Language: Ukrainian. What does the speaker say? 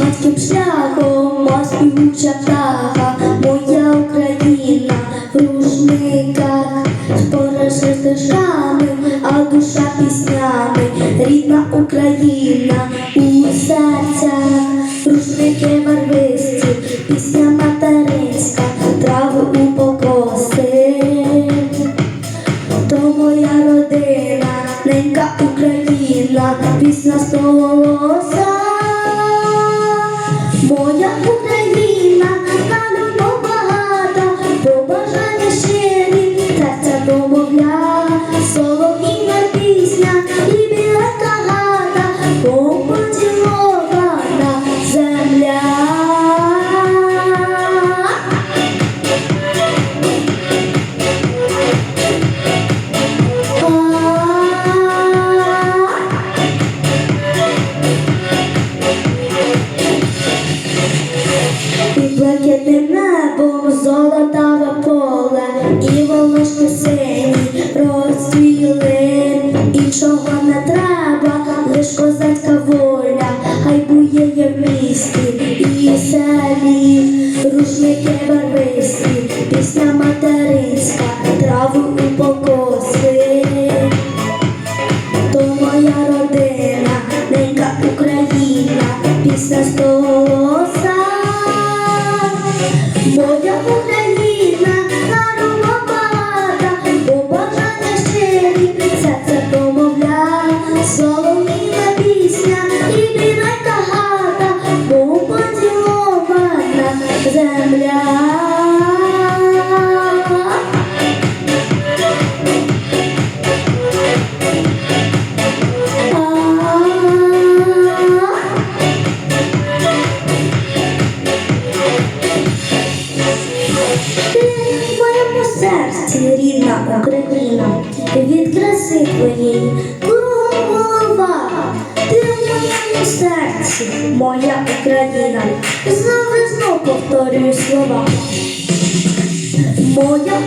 Батьків шляхом, мов співуча птаха, моя Україна в рушниках, спорожи стежками, а душа піснями, рідна Україна у серцях, рушники пісня материнська, траву у покоси. То моя родина, ненька Україна, пісня голоса. Рідна Україна, від краси твоєї кругом голова. Ти в моєму серці, моя Україна, повторюю слова. Моя